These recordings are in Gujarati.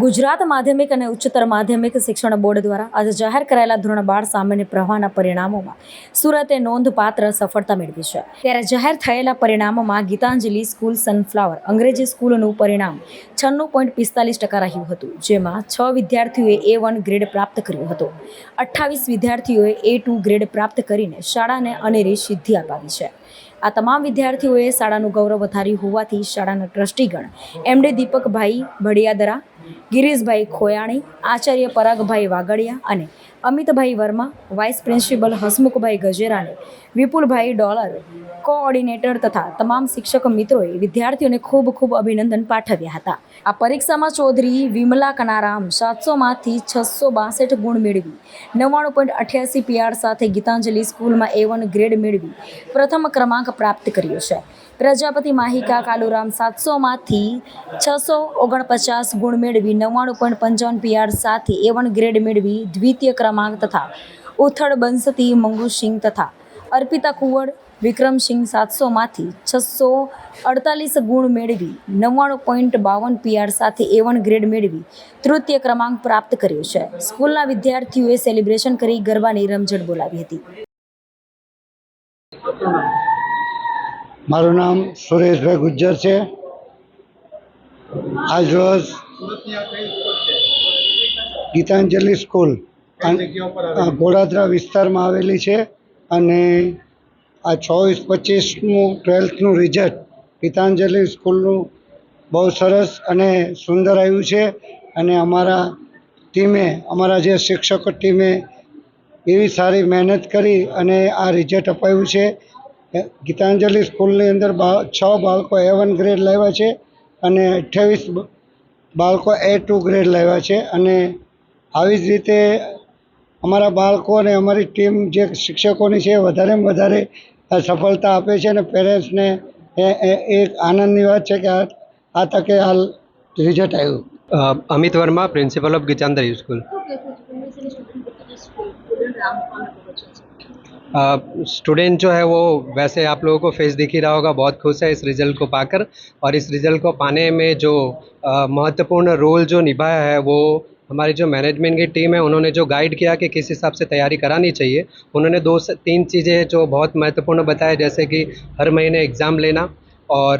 ગુજરાત માધ્યમિક અને ઉચ્ચતર માધ્યમિક શિક્ષણ બોર્ડ દ્વારા આજે જાહેર કરાયેલા ધોરણ બાર સામાન્ય પ્રવાહના પરિણામોમાં સુરતે નોંધપાત્ર સફળતા મેળવી છે. ત્યારે જાહેર થયેલા પરિણામોમાં ગીતાંજલિ સ્કૂલ સનફ્લાવર અંગ્રેજી સ્કૂલનું પરિણામ છન્નું પોઈન્ટ પિસ્તાલીસ ટકા રહ્યું હતું, જેમાં છ વિદ્યાર્થીઓએ એ વન ગ્રેડ પ્રાપ્ત કર્યો હતો. અઠ્ઠાવીસ વિદ્યાર્થીઓએ એ ટુ ગ્રેડ પ્રાપ્ત કરીને શાળાને અનેરી સિદ્ધિ અપાવી છે. આ તમામ વિદ્યાર્થીઓએ શાળાનું ગૌરવ વધાર્યું હોવાથી શાળાના ટ્રસ્ટીગણ એમડી દીપકભાઈ ભડિયાદરા ગિરીશભાઈ ખોયાણી, આચાર્ય પરાગભાઈ વાગડિયા અને અમિતભાઈ વર્મા, વાઇસ પ્રિન્સિપલ હસમુખભાઈ ગજેરાને વિપુલભાઈ ડોલર, કોઓર્ડિનેટર તથા તમામ શિક્ષક મિત્રોએ વિદ્યાર્થીઓને ખૂબ ખૂબ અભિનંદન પાઠવ્યા હતા. આ પરીક્ષામાં ચૌધરી વિમલા કનારામ સાતસોમાંથી છસો બાસઠ ગુણ મેળવી, નવ્વાણું પોઈન્ટ અઠ્યાસી પીઆર સાથે ગીતાંજલિ સ્કૂલમાં એ વન ગ્રેડ મેળવી, પ્રથમ ક્રમાંક પ્રાપ્ત કર્યો છે. પ્રજાપતિ માહિકા કાલુરામ સાતસોમાંથી છસો ઓગણપચાસ ગુણ મેળવી નવ્વાણું પોઈન્ટ પંચાવન પીઆર સાથે એ વન ગ્રેડ મેળવી દ્વિતીય ક્રમાંક તથા ઉથળ બંસતી મંગુસિંહ તથા અર્પિતા કુંવર વિક્રમસિંહ સાતસોમાંથી છસો અડતાલીસ ગુણ મેળવી નવ્વાણું પોઈન્ટ બાવન પીઆર સાથે એ વન ગ્રેડ મેળવી તૃતીય ક્રમાંક પ્રાપ્ત કર્યો છે. સ્કૂલના વિદ્યાર્થીઓએ સેલિબ્રેશન કરી ગરબાની રમઝટ બોલાવી હતી. મારું નામ સુરેશભાઈ ગુજ્જર છે. આજ રોજ ગીતાંજલિ સ્કૂલ. ગોળાદરા વિસ્તારમાં આવેલી છે અને આ ચોવીસ પચીસનું ટ્વેલ્થનું રિઝલ્ટ ગીતાંજલિ સ્કૂલનું બહુ સરસ અને સુંદર આવ્યું છે અને અમારા ટીમે અમારા જે શિક્ષકો ટીમે એવી સારી મહેનત કરી અને આ રિઝલ્ટ અપાયું છે. ગીતાંજલિ સ્કૂલની અંદર બા છ બાળકો એવન ગ્રેડ લાવ્યા છે અને અઠ્યાવીસ બાળકો એ ટુ ગ્રેડ લાવ્યા છે અને આવી જ રીતે અમારા બાળકો અને અમારી ટીમ જે શિક્ષકોની છે એ વધારેમાં વધારે સફળતા આપે છે અને પેરેન્ટ્સને એ એક આનંદની વાત છે કે આ આ તકે હાલ રિઝલ્ટ આવ્યું Amit Verma principal of Gitanjali school student जो है वो वैसे आप लोगों को फेस दिख ही रहा होगा, बहुत खुश है इस रिज़ल्ट को पाकर और इस रिज़ल्ट को पाने में जो महत्वपूर्ण रोल जो निभाया है वो हमारी जो मैनेजमेंट की टीम है, उन्होंने जो गाइड किया कि किस हिसाब से तैयारी करानी चाहिए, उन्होंने दो से, तीन चीज़ें जो बहुत महत्वपूर्ण बताया जैसे कि हर महीने एग्ज़ाम लेना और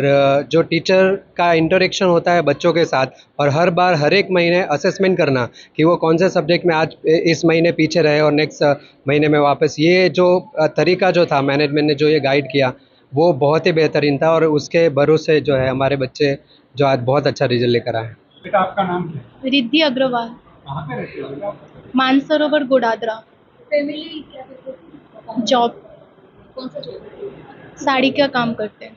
जो टीचर का इंटरेक्शन होता है बच्चों के साथ और हर बार हर एक महीने असेसमेंट करना कि वो कौन से सब्जेक्ट में आज इस महीने पीछे रहे और नेक्स्ट महीने में वापस ये जो तरीका जो था मैनेजमेंट ने जो ये गाइड किया वो बहुत ही बेहतरीन था और उसके भरोसे जो है हमारे बच्चे जो आज बहुत अच्छा रिज़ल्ट लेकर आए बेटा आपका नाम क्या है? रिद्धि अग्रवाल। कहाँ पे रहते हो मानसरोवर गोडादरा। फैमिली जॉब कौन सा जॉब साड़ी का काम करते हैं।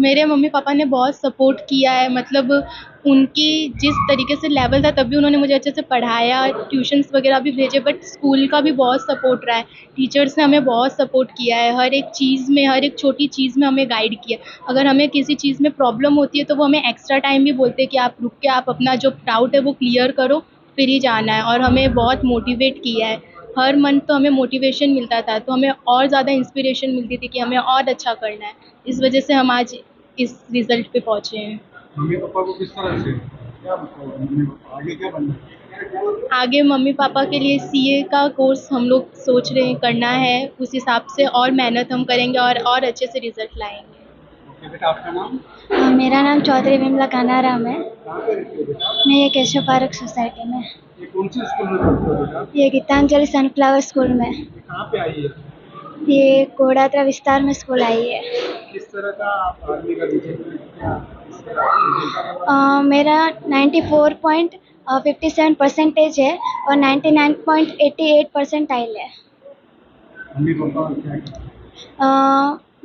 मेरे मम्मी पापा ने बहुत सपोर्ट किया है। मतलब उनकी जिस तरीके से लेवल था, तब भी उन्होंने मुझे अच्छे से पढ़ाया ट्यूशन्स वगैरह भी भेजे बट स्कूल का भी बहुत सपोर्ट रहा है। टीचर्स ने हमें बहुत सपोर्ट किया है। हर एक चीज़ में, हर एक छोटी चीज़ में हमें गाइड किया अगर हमें किसी चीज़ में प्रॉब्लम होती है तो वो हमें एक्स्ट्रा टाइम भी बोलते हैं कि आप रुक के आप अपना जो डाउट है, वो क्लियर करो, फिर ही जाना है। और हमें बहुत मोटिवेट किया है। हर मंथ तो हमें मोटिवेशन मिलता था तो हमें और ज़्यादा इंस्पिरेशन मिलती थी कि हमें और अच्छा करना है। इस वजह से हम आज इस रिज़ल्ट पे पहुँचे हैं। मम्मी पापा को किस तरह से? क्या बताओ मम्मी पापा आगे क्या बनना आगे मम्मी पापा के लिए सीए का कोर्स हम लोग सोच रहे हैं करना है उस हिसाब से और मेहनत हम करेंगे और और अच्छे से रिज़ल्ट लाएँगे। बेटा आपका नाम? मेरा नाम चौधरी विमला कानाराम है। मैं ये केशव पार्क सोसाइटी में। ये कौन से स्कूल में पढ़ते हो बेटा? ये गीतांजलि सनफ्लावर स्कूल में। ये कहाँ पे आई है? ये कोडात्रा विस्तार में स्कूल आई है। किस तरह का आप आर्मी का? अ, मेरा 94.57 परसेंटेज है और 99.88 परसेंटाइल है। मम्मी पापा क्या करते हैं? अ,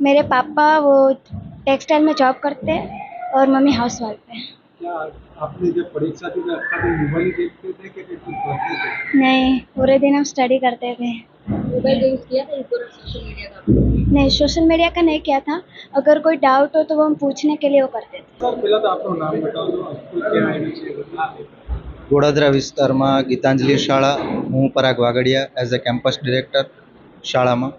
मेरे पापा वो टेक्सटाइल में जॉब करते हैं और मम्मी हाउस वाइफ है। क्या आपने जब परीक्षा दी तो आपका दिन मोबाइल देखते थे कि कुछ पढ़ते थे नहीं पूरे दिन हम स्टडी करते थे मोबाइल यूज़ किया था इस दौरान सोशल मीडिया का नहीं सोशल मीडिया का नहीं किया था अगर कोई डाउट हो तो वो हम पूछने के लिए वो करते थे સર પહેલાં તો આપણું નામ બતાવજો સ્કૂલ ક્યાં આવેલી છે બધા ગોડાદરા વિસ્તારમાં ગીતાંજલિ શાળા હું Parag Vagadia as a campus director શાળામાં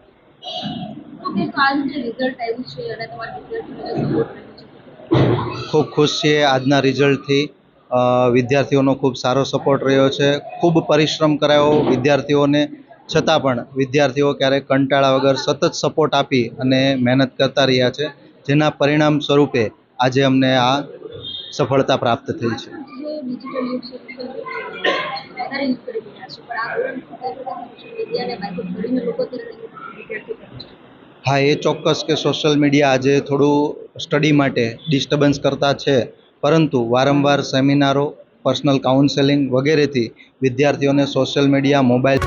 તો કે આજનું જે રિઝલ્ટ આવ્યું છે અને તમારા વિદ્યાર્થીઓનો જે સપોર્ટ રહ્યો છે ખૂબ ખુશ છીએ આજના રિઝલ્ટથી. વિદ્યાર્થીઓનો ખૂબ સારો સપોર્ટ રહ્યો છે. ખૂબ પરિશ્રમ કરાયો વિદ્યાર્થીઓને. છતાં પણ વિદ્યાર્થીઓ ક્યારેક કંટાળા વગર સતત સપોર્ટ આપી અને મહેનત કરતા રહ્યા છે, જેના પરિણામ સ્વરૂપે આજે અમને આ સફળતા પ્રાપ્ત થઈ છે. હા, એ ચોક્કસ કે સોશિયલ મીડિયા આજે થોડું સ્ટડી માટે ડિસ્ટર્બન્સ કરતા છે. પરંતુ વારંવાર સેમિનારો પર્સનલ કાઉન્સેલિંગ વગેરેથી વિદ્યાર્થીઓને સોશિયલ મીડિયા મોબાઈલ